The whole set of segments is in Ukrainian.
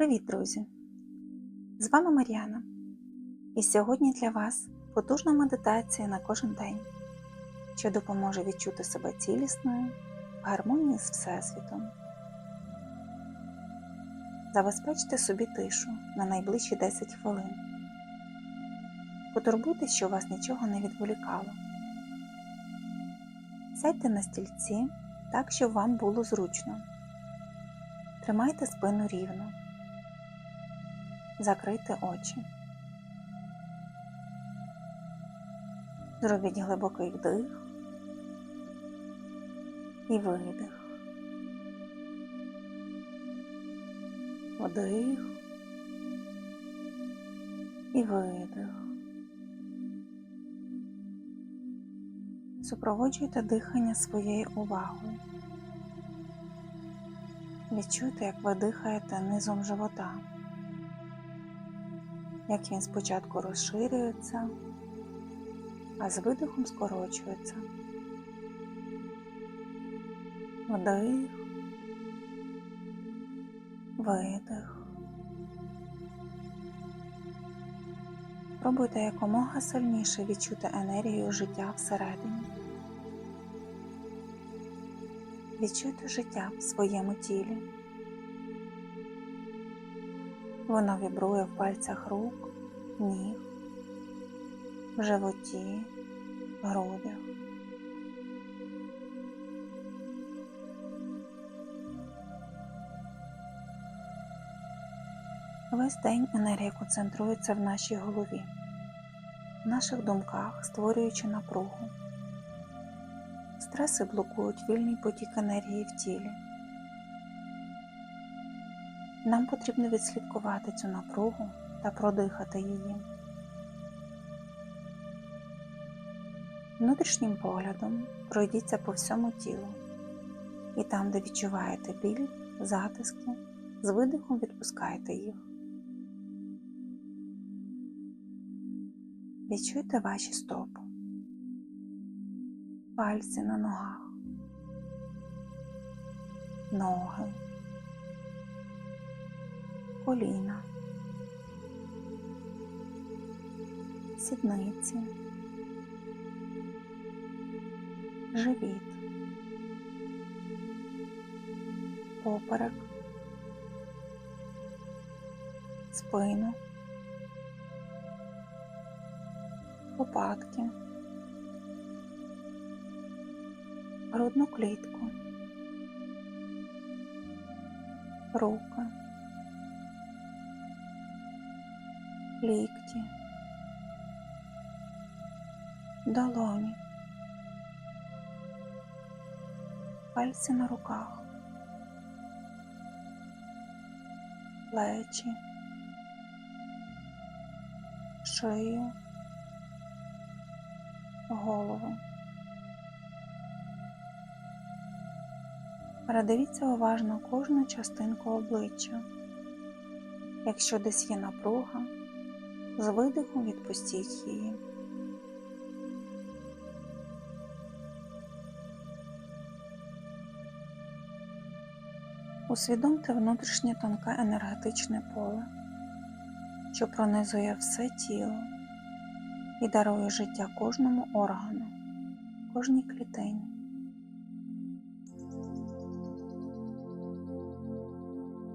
Привіт, друзі! З вами Мар'яна. І сьогодні для вас потужна медитація на кожен день, що допоможе відчути себе цілісною в гармонії з Всесвітом. Забезпечте собі тишу на найближчі 10 хвилин. Потурбуйтесь, що вас нічого не відволікало. Сядьте на стільці так, щоб вам було зручно. Тримайте спину рівно. Закрийте очі. Зробіть глибокий вдих і видих. Вдих і видих. Супроводжуйте дихання своєю увагою. Відчуйте, як ви дихаєте низом живота, як він спочатку розширюється, а з видихом скорочується. Вдих, видих. Пробуйте якомога сильніше відчути енергію життя всередині. Відчуйте життя в своєму тілі. Воно вібрує в пальцях рук, ніг, в животі, грудях. Весь день енергія концентрується в нашій голові, в наших думках, створюючи напругу. Стреси блокують вільний потік енергії в тілі. Нам потрібно відслідкувати цю напругу та продихати її. Внутрішнім поглядом пройдіться по всьому тілу і там, де відчуваєте біль, затиски, з видихом відпускайте їх. Відчуйте ваші стопи, пальці на ногах, ноги, коліна, сідниці, живіт, поперек, спину. лопатки, грудну клітку, руки, лікті, долоні, пальці на руках, плечі, шию. Голову. Передивіться уважно кожну частинку обличчя. Якщо десь є напруга, з видихом відпустіть її. Усвідомте внутрішнє тонке енергетичне поле, що пронизує все тіло і дарує життя кожному органу, кожній клітині.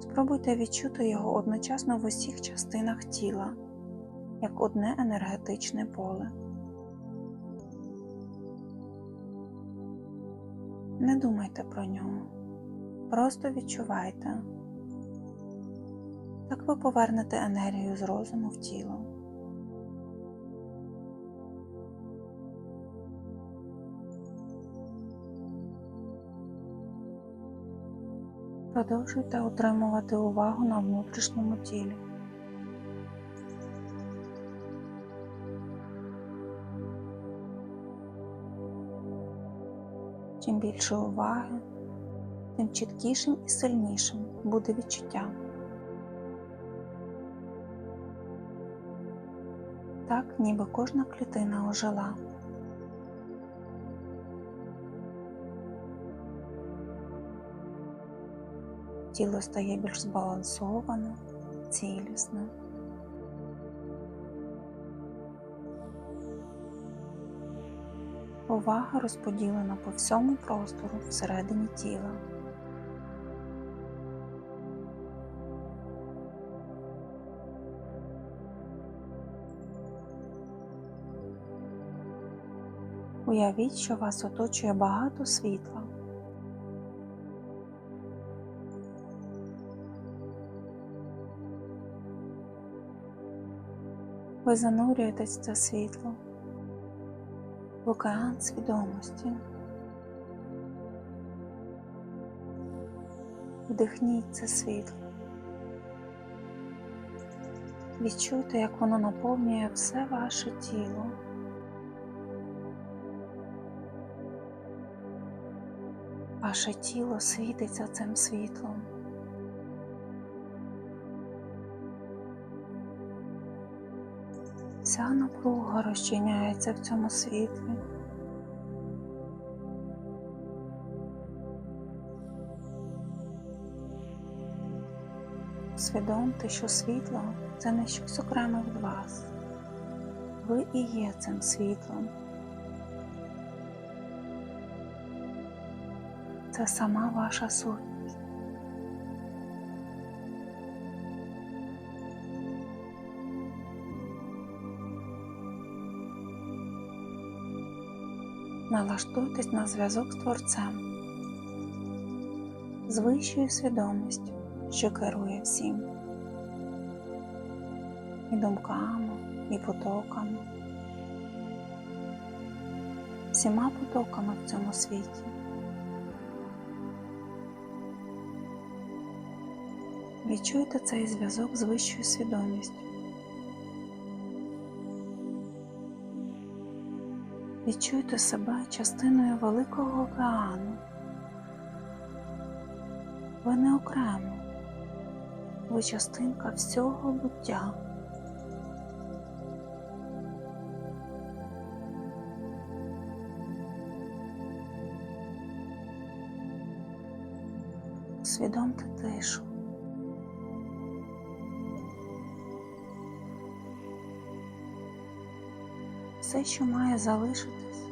Спробуйте відчути його одночасно в усіх частинах тіла, як одне енергетичне поле. Не думайте про нього, просто відчувайте. Так ви повернете енергію з розуму в тіло. Продовжуйте утримувати увагу на внутрішньому тілі. Чим більше уваги, тим чіткішим і сильнішим буде відчуття. Так, ніби кожна клітина ожила. тіло стає більш збалансоване, цілісно. Увага розподілена по всьому простору всередині тіла. Уявіть, що вас оточує багато світла. Ви занурюєтесь в це світло, океан свідомості. Вдихніть це світло. Відчуйте, як воно наповнює все ваше тіло. Ваше тіло світиться цим світлом. Вся напруга розчиняється в цьому світлі. Усвідомте, що світло це не щось окреме від вас. Ви і є цим світлом. Це сама ваша сутність. Налаштуйтесь на зв'язок з Творцем, з вищою свідомістю, що керує всім, і думками, і потоками, всіма потоками в цьому світі. Відчуйте цей зв'язок з вищою свідомістю. Відчуйте себе частиною великого океану. Ви не окремо, ви частинка всього буття. Усвідомте тишу. Все, що має залишитись,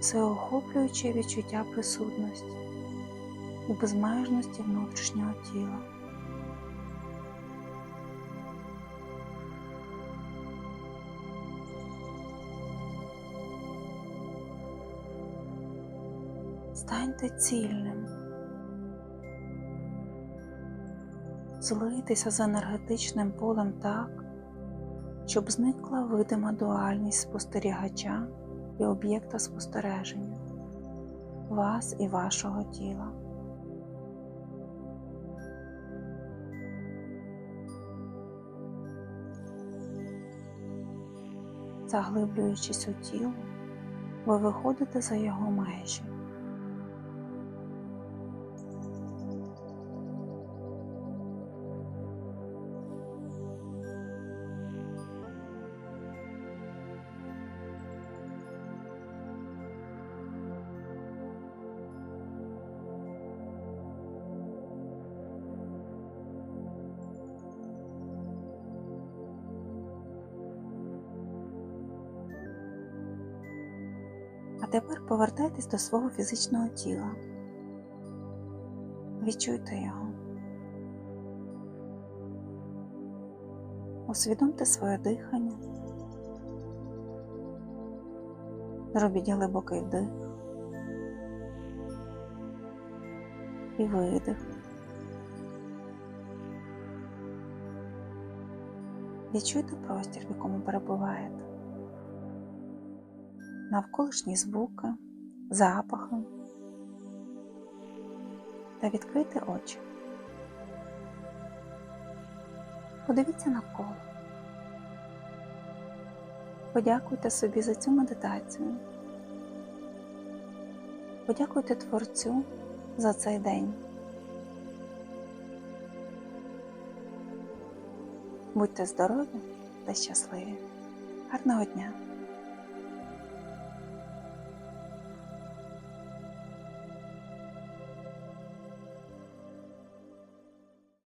це охоплююче відчуття присутності і безмежності внутрішнього тіла. Станьте цільним, злийтеся з енергетичним полем так, щоб зникла видима дуальність спостерігача і об'єкта спостереження, вас і вашого тіла. Заглиблюючись у тіло, ви виходите за його межі. А тепер повертайтесь до свого фізичного тіла. Відчуйте його. Усвідомте своє дихання. Зробіть глибокий вдих і видих. Відчуйте простір, в якому перебуваєте навколишні звуки, запахи та відкрити очі. Подивіться навколо. Подякуйте собі за цю медитацію. Подякуйте Творцю за цей день. Будьте здорові та щасливі. Гарного дня!